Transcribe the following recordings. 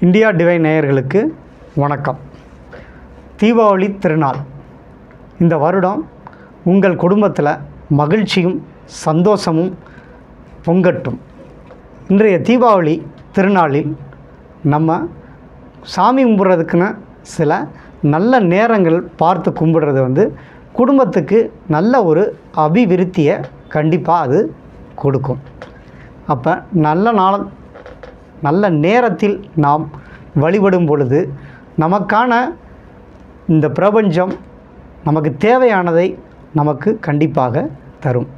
India டிவை நேயர்களுக்கு வணக்கம். தீபாவளி திருநாள். இந்த வருடம் உங்கள் குடும்பத்தில் மகிழ்ச்சியும் சந்தோஷமும் பொங்கட்டும். இன்றைய தீபாவளி திருநாளில் நம்ம சாமி கும்பிட்றதுக்குன்னு சில நல்ல நேரங்கள் பார்த்து கும்பிடுறது வந்து குடும்பத்துக்கு நல்ல ஒரு அபிவிருத்தியை கண்டிப்பாக அது கொடுக்கும். அப்போ நல்ல நாள் நல்ல நேரத்தில் நாம் வழிபடும் பொழுது நமக்கான இந்த பிரபஞ்சம் நமக்கு தேவையானதை நமக்கு கண்டிப்பாக தரும்.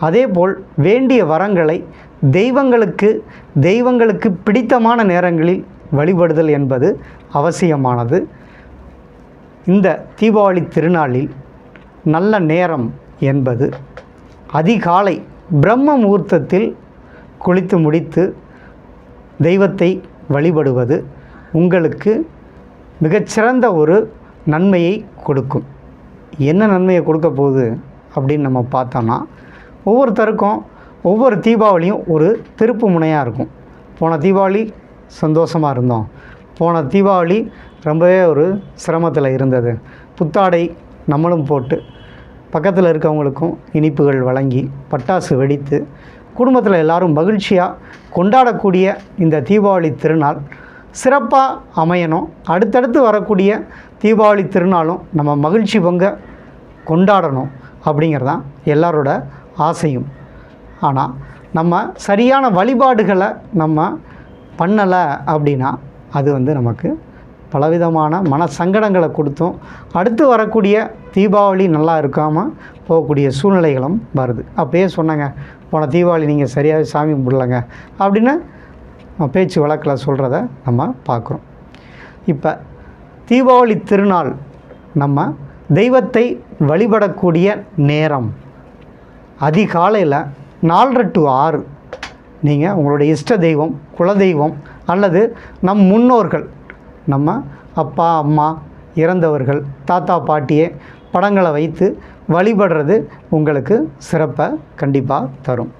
அதேபோல் வேண்டிய வரங்களை தெய்வங்களுக்கு தெய்வங்களுக்கு பிடித்தமான நேரங்களில் வழிபடுதல் என்பது அவசியமானது. இந்த தீபாவளி திருநாளில் நல்ல நேரம் என்பது அதிகாலை பிரம்ம முகூர்த்தத்தில் குளித்து முடித்து தெய்வத்தை வழிபடுவது உங்களுக்கு மிகச்சிறந்த ஒரு நன்மையை கொடுக்கும். என்ன நன்மையை கொடுக்க போகுது அப்படின்னு நம்ம பார்த்தோன்னா ஒவ்வொருத்தருக்கும் ஒவ்வொரு தீபாவளியும் ஒரு திருப்பு முனையாக இருக்கும். போன தீபாவளி சந்தோஷமாக இருந்தோம். போன தீபாவளி ரொம்பவே ஒரு சிரமத்தில் இருந்தது. புத்தாடை நம்மளும் போட்டு பக்கத்தில் இருக்கவங்களுக்கும் இனிப்புகள் வழங்கி பட்டாசு வெடித்து குடும்பத்தில் எல்லாரும் மகிழ்ச்சியாக கொண்டாடக்கூடிய இந்த தீபாவளி திருநாள் சிறப்பாக அமையணும். அடுத்தடுத்து வரக்கூடிய தீபாவளி திருநாளும் நம்ம மகிழ்ச்சி பொங்க கொண்டாடணும் அப்படிங்கிறதான் எல்லாரோட ஆசையும். ஆனால் நம்ம சரியான வழிபாடுகளை நம்ம பண்ணலை அப்படின்னா அது வந்து நமக்கு பலவிதமான மன சங்கடங்களை கொடுத்தும் அடுத்து வரக்கூடிய தீபாவளி நல்லா இருக்காமல் போகக்கூடிய சூழ்நிலைகளும் வருது. அப்பயே சொன்னாங்க போன தீபாவளி நீங்கள் சரியாக சாமி கும்பிடலங்க. அப்படின்னு பேச்சு வழக்கில் சொல்கிறத நம்ம பார்க்குறோம் இப்போ தீபாவளி திருநாள் நம்ம தெய்வத்தை வழிபடக்கூடிய நேரம் அதிகாலையில் நாலரை டு ஆறு நீங்கள் உங்களுடைய இஷ்ட தெய்வம் குலதெய்வம் அல்லது நம் முன்னோர்கள் நம்ம அப்பா அம்மா இறந்தவர்கள் தாத்தா பாட்டியே படங்களை வைத்து வழிபடுறது உங்களுக்கு சிறப்பை கண்டிப்பாக தரும்.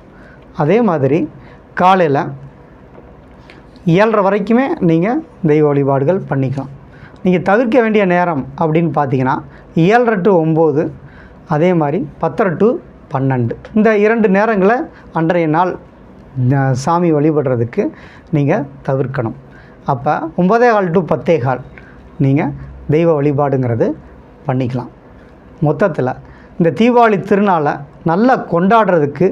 அதே மாதிரி காலையில் ஏழரை வரைக்குமே நீங்கள் தெய்வ வழிபாடுகள் பண்ணிக்கலாம். நீங்கள் தவிர்க்க வேண்டிய நேரம் அப்படின்னு பார்த்தீங்கன்னா ஏழரை டு ஒம்பது அதே மாதிரி பத்தரை டு பன்னெண்டு. இந்த இரண்டு நேரங்களை அன்றைய நாள் சாமி வழிபடுறதுக்கு நீங்கள் தவிர்க்கணும். அப்போ ஒம்பதே கால் டு பத்தே கால் நீங்கள் தெய்வ வழிபாடுங்கிறது பண்ணிக்கலாம். மொத்தத்தில் இந்த தீபாவளி திருநாளை நல்லா கொண்டாடுறதுக்கு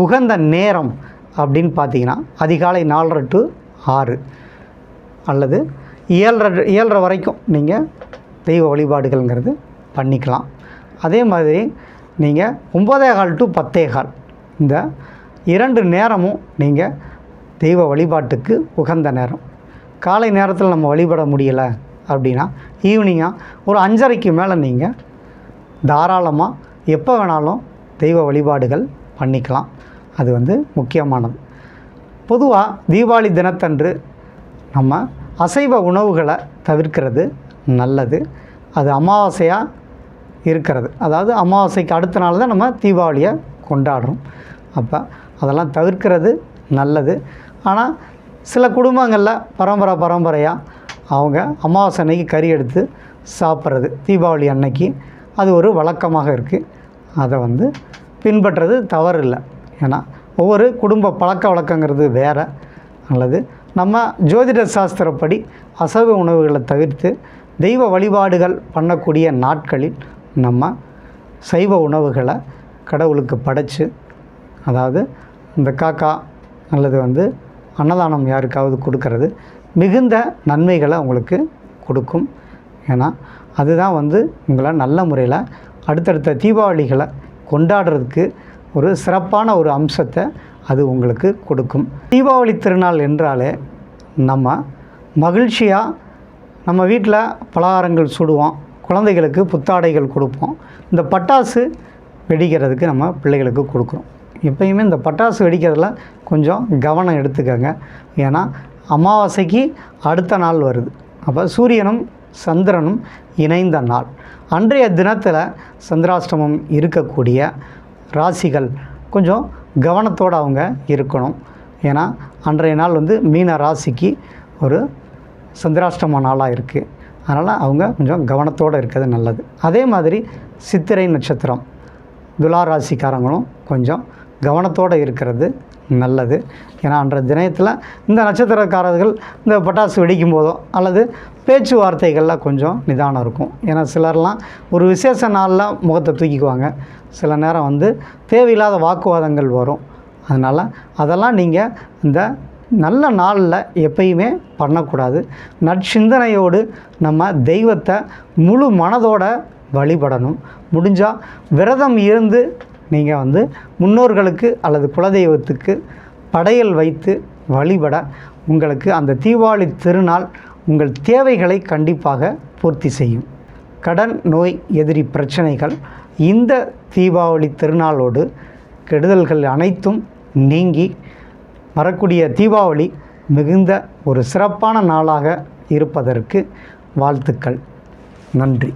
உகந்த நேரம் அப்படின்னு பார்த்தீங்கன்னா அதிகாலை நாலரை டு ஆறு. அல்லது ஏழரை ஏழரை வரைக்கும் நீங்கள் தெய்வ வழிபாடுகள்ங்கிறது பண்ணிக்கலாம். அதே மாதிரி நீங்கள் ஒம்பதே கால் டு பத்தே கால். இந்த இரண்டு நேரமும் நீங்கள் தெய்வ வழிபாட்டுக்கு உகந்த நேரம். காலை நேரத்தில் நம்ம வழிபட முடியலை அப்படின்னா ஈவினிங்காக ஒரு அஞ்சரைக்கு மேலே நீங்கள் தாராளமாக எப்போ வேணாலும் தெய்வ வழிபாடுகள் பண்ணிக்கலாம். அது வந்து முக்கியமானது. பொதுவாக தீபாவளி தினத்தன்று நம்ம அசைவ உணவுகளை தவிர்க்கிறது நல்லது. அது அமாவாசையாக இருக்கிறது. அதாவது அமாவாசைக்கு அடுத்த நாள் தான் நம்ம தீபாவளியை கொண்டாடுறோம். அப்போ அதெல்லாம் தவிர்க்கிறது நல்லது. ஆனால் சில குடும்பங்களில் பரம்பரை பரம்பரையாக அவங்க அமாவாசை அன்னைக்கு கறி எடுத்து சாப்பிட்றது. தீபாவளி அன்னைக்கு அது ஒரு வழக்கமாக இருக்குது அதை வந்து பின்பற்றுறது தவறு இல்லை ஏன்னா ஒவ்வொரு குடும்ப பழக்க வழக்கங்கிறது வேறு. அல்லது நம்ம ஜோதிட சாஸ்திரப்படி அசைவ உணவுகளை தவிர்த்து தெய்வ வழிபாடுகள் பண்ணக்கூடிய நாட்களில் நம்ம சைவ உணவுகளை கடவுளுக்கு படைச்சு அதாவது இந்த காக்கா அல்லது வந்து அன்னதானம் யாருக்காவது கொடுக்கறது மிகுந்த நன்மைகளை உங்களுக்கு கொடுக்கும். ஏன்னா அதுதான் வந்து உங்களை நல்ல முறையில் அடுத்தடுத்த தீபாவளிகளை கொண்டாடுறதுக்கு ஒரு சிறப்பான ஒரு அம்சத்தை அது உங்களுக்கு கொடுக்கும். தீபாவளி திருநாள் என்றாலே நம்ம மகிழ்ச்சியாக நம்ம வீட்டில் பலகாரங்கள் சுடுவோம் குழந்தைகளுக்கு புத்தாடைகள் கொடுப்போம். இந்த பட்டாசு வெடிக்கிறதுக்கு நம்ம பிள்ளைகளுக்கு கொடுக்குறோம். எப்பயுமே இந்த பட்டாசு வெடிக்கிறதுல கொஞ்சம் கவனம் எடுத்துக்கோங்க. ஏன்னா அமாவாசைக்கு அடுத்த நாள் வருது. அப்போ சூரியனும் சந்திரனும் இணைந்த நாள். அன்றைய தினத்தில் சந்திராஷ்டமம் இருக்கக்கூடிய ராசிகள் கொஞ்சம் கவனத்தோடு அவங்க இருக்கணும். ஏன்னா அன்றைய நாள் வந்து மீன ராசிக்கு ஒரு சந்திராஷ்டம நாளாக இருக்குது அதனால் அவங்க கொஞ்சம் கவனத்தோடு இருக்கிறது நல்லது. அதே மாதிரி சித்திரை நட்சத்திரம். துலா ராசிக்காரங்களும் கொஞ்சம் கவனத்தோடு இருக்கிறது நல்லது. ஏன்னா அன்ற தினத்தில் இந்த நட்சத்திரக்காரர்கள் இந்த பட்டாசு வெடிக்கும் போதோ அல்லது பேச்சுவார்த்தைகளில் கொஞ்சம் நிதானம் இருக்கும். ஏன்னா சிலர்லாம் ஒரு விசேஷ நாளில் முகத்தை தூக்கிக்குவாங்க. சில நேரம் வந்து தேவையில்லாத வாக்குவாதங்கள் வரும். அதனால் அதெல்லாம் நீங்கள் இந்த நல்ல நாளில் எப்பயுமே பண்ணக்கூடாது. நற்சிந்தனையோடு நம்ம தெய்வத்தை முழு மனதோட வழிபடணும். முடிஞ்சால் விரதம் இருந்து நீங்கள் வந்து முன்னோர்களுக்கு அல்லது குலதெய்வத்துக்கு படையல் வைத்து வழிபட உங்களுக்கு அந்த தீபாவளி திருநாள் உங்கள் தேவைகளை கண்டிப்பாக பூர்த்தி செய்யும். கடன் நோய் எதிரி பிரச்சனைகள் இந்த தீபாவளி திருநாளோடு கெடுதல்கள் அனைத்தும் நீங்கி வரக்கூடிய தீபாவளி மிகுந்த ஒரு சிறப்பான நாளாக இருப்பதற்கு வாழ்த்துக்கள். நன்றி.